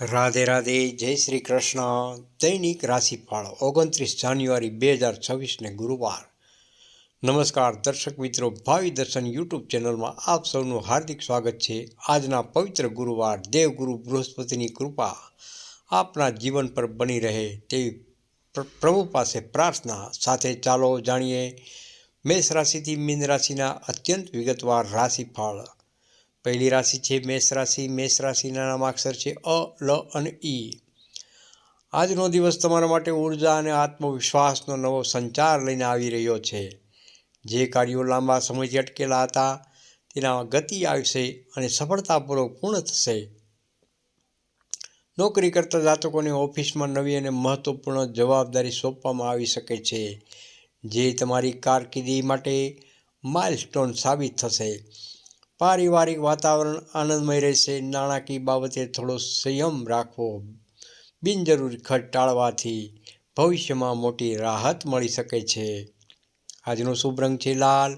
રાધે રાધે, જય શ્રી કૃષ્ણ. દૈનિક રાશિફળ, ઓગણત્રીસ જાન્યુઆરી બે હજાર છવ્વીસને ગુરુવાર. નમસ્કાર દર્શક મિત્રો, ભાવિ દર્શન યુટ્યુબ ચેનલમાં આપ સૌનું હાર્દિક સ્વાગત છે. આજના પવિત્ર ગુરુવાર, દેવગુરુ બૃહસ્પતિની કૃપા આપના જીવન પર બની રહે તેવી પ્ર- પ્રભુ પાસે પ્રાર્થના સાથે ચાલો જાણીએ. મેષ રાશિથી મીન રાશિના અત્યંત વિગતવાર રાશિફળ પહેલી રાશિ છે, મેષ રાશિ. મેષ રાશિના નામાક્ષર છે, અ, લ અને ઈ આજનો દિવસ તમારા માટે ઊર્જા અને આત્મવિશ્વાસનો નવો સંચાર લઈને આવી રહ્યો છે. જે કાર્યો લાંબા સમયથી અટકેલા હતા, તેનામાં ગતિ આવશે અને સફળતાપૂર્વક પૂર્ણ થશે. નોકરી કરતા જાતકોને ઓફિસમાં નવી અને મહત્વપૂર્ણ જવાબદારી સોંપવામાં આવી શકે છે, જે તમારી કારકિર્દી માટે માઇલસ્ટોન સાબિત થશે. પારિવારિક વાતાવરણ આનંદમય રહેશે. નાણાકીય બાબતે થોડો સંયમ રાખવો બિનજરૂરી ખર્ચ ટાળવાથી ભવિષ્યમાં મોટી રાહત મળી શકે છે. આજનો શુભ રંગ છે લાલ.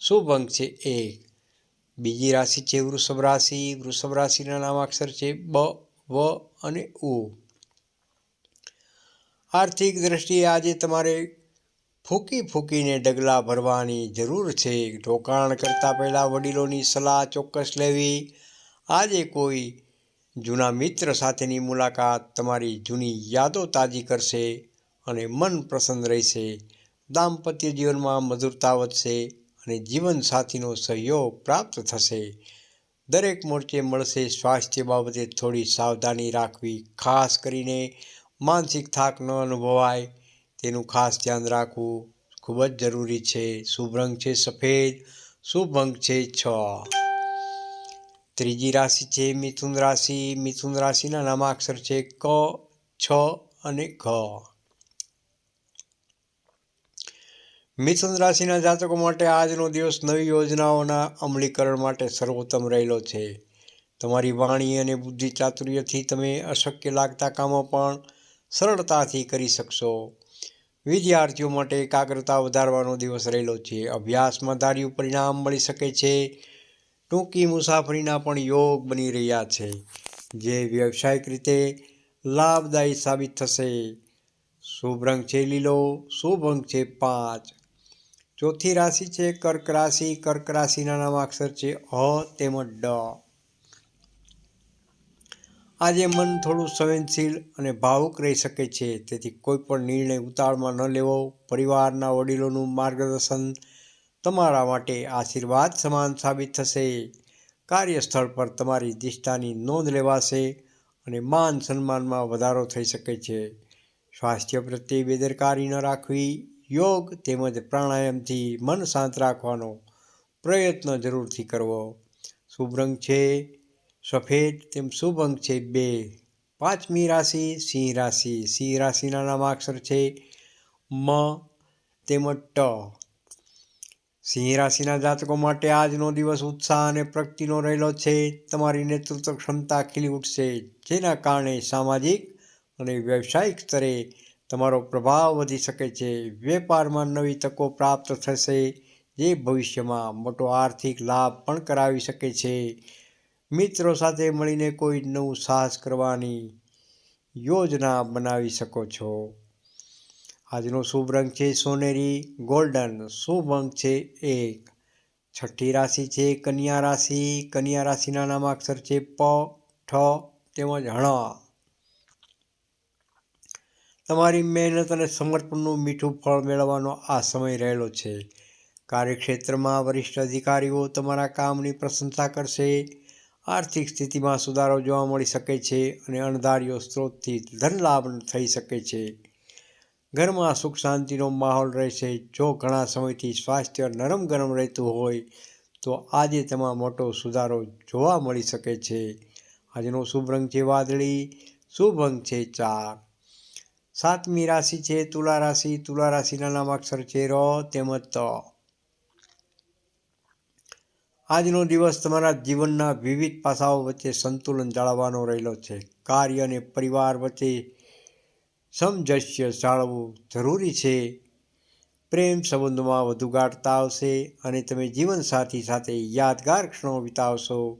શુભ અંક છે એક. બીજી રાશિ છે વૃષભ રાશિ. વૃષભ રાશિના નામાક્ષર છે બ, વ અને ઉ. આર્થિક દ્રષ્ટિએ આજે તમારે ફૂંકી ફૂંકીને ડગલા ભરવાની જરૂર છે. રોકાણ કરતાં પહેલાં વડીલોની સલાહ ચોક્કસ લેવી. આજે કોઈ જૂના મિત્ર સાથેની મુલાકાત તમારી જૂની યાદો તાજી કરશે અને મન પ્રસન્ન રહેશે. દાંપત્ય જીવનમાં મધુરતા વધશે અને જીવનસાથીનો સહયોગ પ્રાપ્ત થશે. દરેક મોરચે મળશે સ્વાસ્થ્ય બાબતે થોડી સાવધાની રાખવી, ખાસ કરીને માનસિક થાક ન અનુભવાય. તેનું ખાસ ધ્યાન રાખવું ખૂબ જ જરૂરી છે. શુભ રંગ છે સફેદ, શુભ અંક છે છ. ત્રીજી રાશિ છે મિથુન રાશિ. મિથુન રાશિના નામાક્ષર છે ક, છ અને ઘ. મિથુન રાશિના જાતકો માટે આજનો દિવસ નવી યોજનાઓના અમલીકરણ માટે સર્વોત્તમ રહેલો છે. તમારી વાણી અને બુદ્ધિ ચાતુર્યથી તમે અશક્ય લાગતા કામો પણ સરળતાથી કરી શકશો. વિદ્યાર્થીઓ માટે એકાગ્રતા વધારવાનો દિવસ રહેલો છે. અભ્યાસમાં ધાર્યું પરિણામ મળી શકે છે. ટૂંકી મુસાફરીના પણ યોગ બની રહ્યા છે. જે વ્યવસાયિક રીતે લાભદાયી સાબિત થશે. શુભ રંગ છે લીલો, શુભ અંક છે પાંચ. ચોથી રાશિ છે કર્ક રાશિ. કર્ક રાશિના નામાક્ષર છે અ તેમજ ડ. આજે મન થોડું સંવેદનશીલ અને ભાવુક રહી શકે છે. તેથી કોઈ પણ નિર્ણય ઉતાળમાં ન લેવો. પરિવારના વડીલોનું માર્ગદર્શન તમારા માટે આશીર્વાદ સમાન સાબિત થશે. કાર્યસ્થળ પર તમારી દિષ્ટાની નોંધ લેવાશે અને માન સન્માનમાં વધારો થઈ શકે છે. સ્વાસ્થ્ય પ્રત્યે બેદરકારી ન રાખવી. યોગ તેમજ પ્રાણાયામથી મન શાંત રાખવાનો પ્રયત્ન જરૂરથી કરવો. શુભ રંગ છે. સફેદ તેમ શુભ અંક છે બે. પાંચમી રાશિ સિંહ રાશિ. સિંહ રાશિના નામાક્ષર છે મ તેમજ ટ. સિંહ રાશિના જાતકો માટે આજનો દિવસ ઉત્સાહ અને પ્રગતિનો રહેલો છે. તમારી નેતૃત્વ ક્ષમતા ખીલી ઉઠશે. જેના કારણે સામાજિક અને વ્યવસાયિક સ્તરે તમારો પ્રભાવ વધી શકે છે. વેપારમાં નવી તકો પ્રાપ્ત થશે. જે ભવિષ્યમાં મોટો આર્થિક લાભ પણ કરાવી શકે છે. મિત્રો સાથે મળીને કોઈ નવું સાહસ કરવાની યોજના બનાવી શકો છો. આજનો શુભ રંગ છે સોનેરી, ગોલ્ડન. શુભ અંક છે એક. છઠ્ઠી રાશિ છે કન્યા રાશિ. કન્યા રાશિના નામાક્ષર છે પ, ઠ તેમજ હણ તમારી મહેનત અને સમર્પણનું મીઠું ફળ મેળવવાનો આ સમય રહેલો છે. કાર્યક્ષેત્રમાં વરિષ્ઠ અધિકારીઓ તમારા કામની પ્રશંસા કરશે. આર્થિક સ્થિતિમાં સુધારો જોવા મળી શકે છે અને અણધાર્યો સ્ત્રોતથી ધનલાભ થઈ શકે છે. ઘરમાં સુખ શાંતિનો માહોલ રહેશે. જો ઘણા સમયથી સ્વાસ્થ્ય નરમ ગરમ રહેતું હોય, તો આજે તેમાં મોટો સુધારો જોવા મળી શકે છે. આજનો શુભ રંગ છે વાદળી, શુભ અંક છે ચાર. સાતમી રાશિ છે તુલા રાશિ. તુલા રાશિના નામાક્ષર છે ર તેમજ ત. આજનો દિવસ તમારા જીવનના વિવિધ પાસાઓ વચ્ચે સંતુલન જાળવવાનો રહેલો છે. કાર્ય અને પરિવાર વચ્ચે સમજસ્ય જાળવવું જરૂરી છે. પ્રેમ સંબંધોમાં વધુ ગાઢતા આવશે અને તમે જીવનસાથી સાથે યાદગાર ક્ષણો વિતાવશો.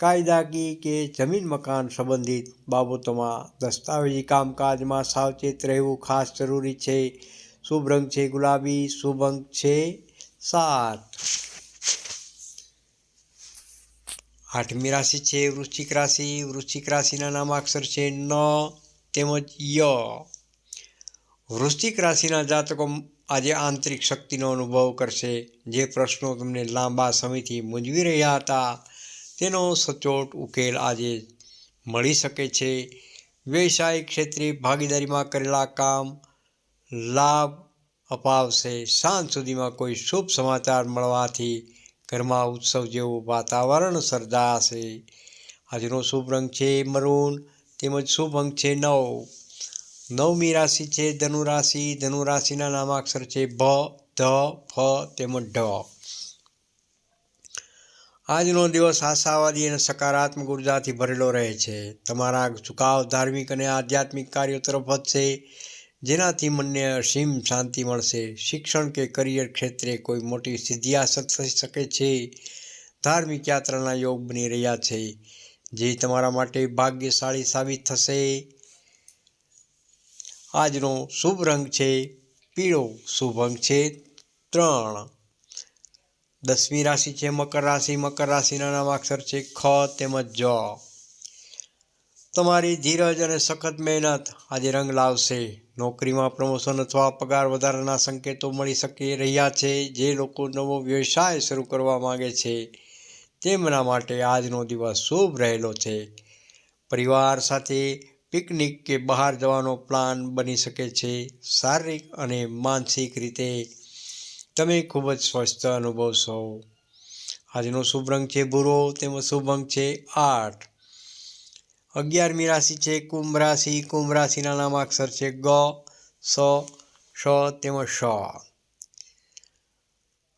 કાયદાકીય કે જમીન મકાન સંબંધિત બાબતોમાં દસ્તાવેજી કામકાજમાં સાવચેત રહેવું ખાસ જરૂરી છે. શુભ રંગ છે ગુલાબી, શુભ અંક છે સાત. આઠમી રાશિ છે, વૃશ્ચિક રાશિ. વૃશ્ચિક રાશિના નામાક્ષર છે ન તેમજ ય. વૃશ્ચિક રાશિના જાતકો આજે આંતરિક શક્તિનો અનુભવ કરશે. જે પ્રશ્નો તમને લાંબા સમયથી મૂંઝવી રહ્યા હતા, તેનો સચોટ ઉકેલ આજે મળી શકે છે. વ્યવસાયિક ક્ષેત્રે ભાગીદારીમાં કરેલા કામ લાભ અપાવશે. સાંજ સુધીમાં કોઈ શુભ સમાચાર મળવાથી ઘરમાં ઉત્સવ જેવું વાતાવરણ સર્જાશે. આજનો શુભ રંગ છે મરૂન, તેમજ શુભ અંક છે નવ. નવમી રાશિ છે ધનુરાશિ ધનુરાશિના ધનુ રાશિના નામાક્ષર છે ભ, ધ, ફ, તેમજ ઢ. આજનો દિવસ આશાવાદી અને સકારાત્મક ઉર્જાથી ભરેલો રહે છે. તમારા ઝુકાવ ધાર્મિક અને આધ્યાત્મિક કાર્યો તરફ વધશે. જેનાથી મનને અસીમ શાંતિ મળશે. શિક્ષણ કે કરિયર ક્ષેત્રે કોઈ મોટી સિદ્ધિ હાંસલ થઈ શકે છે? ધાર્મિક યાત્રાના યોગ બની રહ્યા છે. જે તમારા માટે ભાગ્યશાળી સાબિત થશે. આજનો શુભ રંગ છે પીળો. શુભ અંક છે ત્રણ. દસમી રાશિ છે મકર રાશિ. મકર રાશિના નામ અક્ષર છે ખ તેમજ જ. તમારી ધીરજ અને સખત મહેનત આજે રંગ લાવશે. નોકરીમાં પ્રમોશન અથવા પગાર વધારાના સંકેતો મળી શકે રહ્યા છે. જે લોકો નવો વ્યવસાય શરૂ કરવા માગે છે, તેમના માટે આજનો દિવસ શુભ રહેલો છે. પરિવાર સાથે પિકનિક કે બહાર જવાનો પ્લાન બની શકે છે. શારીરિક અને માનસિક રીતે તમે ખૂબ જ સ્વસ્થ અનુભવશો. આજનો શુભ રંગ છે ભૂરો, તેમજ શુભ અંક છે આઠ. અગિયારમી રાશિ છે, કુંભ રાશિ. કુંભ રાશિના નામાક્ષર છે ગ, સ શ તેમજ શ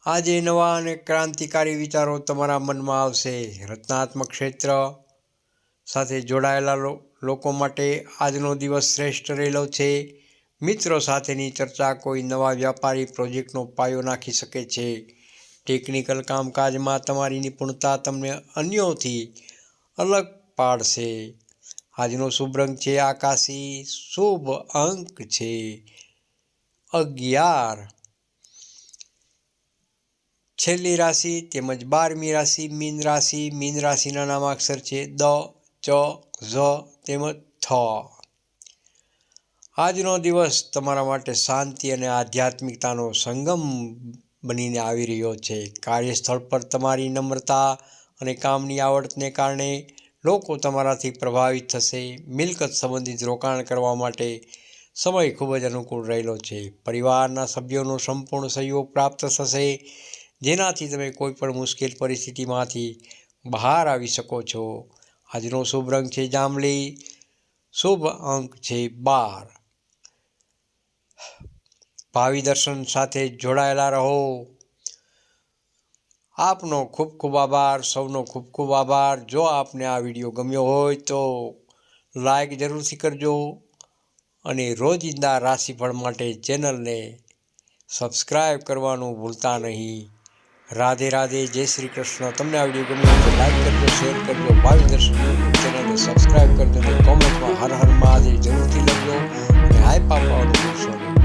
આજે નવા અને ક્રાંતિકારી વિચારો તમારા મનમાં આવશે. રચનાત્મક ક્ષેત્ર સાથે જોડાયેલા લોકો માટે આજનો દિવસ શ્રેષ્ઠ રહેલો છે. મિત્રો સાથેની ચર્ચા કોઈ નવા વ્યાપારી પ્રોજેક્ટનો પાયો નાખી શકે છે. ટેકનિકલ કામકાજમાં તમારી નિપુણતા તમને અન્યોથી અલગ પાડશે. આજનો શુભ રંગ છે આકાશી, શુભ અંક છે અગિયાર. છેલ્લી રાશિ તેમજ બારમી રાશિ મીન રાશિ, મીન રાશિના નામાક્ષર છે દ, ચ, ઝ તેમજ થ. આજનો દિવસ તમારા માટે શાંતિ અને આધ્યાત્મિકતાનો સંગમ બનીને આવી રહ્યો છે. કાર્યસ્થળ પર તમારી નમ્રતા અને કામની આવડતને કારણે લોકો તમારાથી પ્રભાવિત થશે, મિલકત સંબંધિત રોકાણ કરવા માટે સમય ખૂબ જ અનુકૂળ રહેલો છે. પરિવારના સભ્યોનો સંપૂર્ણ સહયોગ પ્રાપ્ત થશે, જેનાથી તમે કોઈ પણ મુશ્કેલ પરિસ્થિતિમાંથી બહાર આવી શકો છો. આજનો શુભ રંગ છે જાંબલી, શુભ અંક છે બાર. ભાવિ દર્શન સાથે જોડાયેલા રહો. આપનો ખૂબ ખૂબ આભાર, સૌનો ખૂબ ખૂબ આભાર. જો આપને આ વીડિયો ગમ્યો હોય તો લાઈક જરૂરથી કરજો અને રોજિંદા રાશિફળ માટે ચેનલને સબસ્ક્રાઈબ કરવાનું ભૂલતા નહીં. રાધે રાધે, જય શ્રી કૃષ્ણ. તમને આ વીડિયો ગમ્યો તો લાઈક કરજો, શેર કરજો ભાવિ દર્શન ચેનલને સબસ્ક્રાઈબ કરજો અને કોમેન્ટમાં હર હર મહાદેવ જરૂરથી લખજો અને પાપવાનું ભૂલશો નહીં